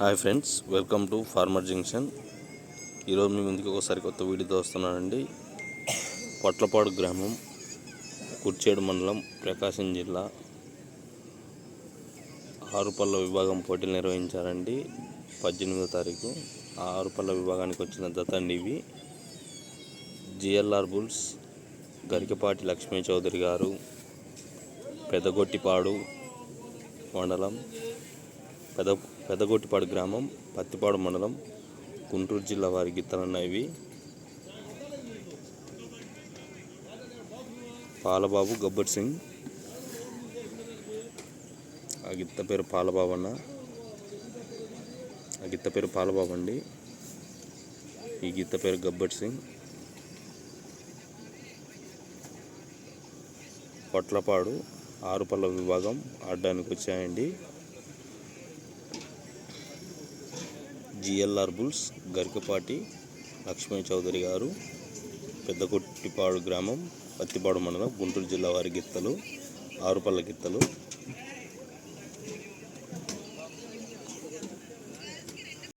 Hi friends welcome to farmer junction. ఈరోజు మీ ముందుకు ఒకసారి కొత్త వీడియోతో వస్తున్నానండి. పొట్లపాడు గ్రామం కుర్చేడు మండలం ప్రకాశం జిల్లా. ఆరుపల్ల విభాగం పోటీలు నిర్వహించారండి. పద్దెనిమిదో తారీఖు ఆ ఆరుపల్ల విభాగానికి వచ్చిన దత ఇవి. జిఎల్ఆర్ బుల్స్ గరికపాటి లక్ష్మీ చౌదరి గారు పెదగొట్టిపాడు మండలం పెద పెదగొట్టిపాడు గ్రామం పత్తిపాడు మండలం గుంటూరు జిల్లా వారి గీతాలన్న ఇవి. పాలబాబు గబ్బర్ సింగ్. ఆ గిత్త పేరు పాలబాబు అన్న ఆ గిత్త పేరు పాలబాబు అండి ఈ గిత్త పేరు గబ్బర్ సింగ్. పొట్లపాడు ఆరుపల్ల విభాగం ఆడడానికి వచ్చాయండి. జిఎల్ఆర్ బుల్స్ గరికపాటి లక్ష్మణ్ చౌదరి గారు పెద్దకొట్టిపాడు గ్రామం పత్తిపాడు మండలం గుంటూరు జిల్లా వారి గిత్తలు ఆరుపల్ల గిత్తలు.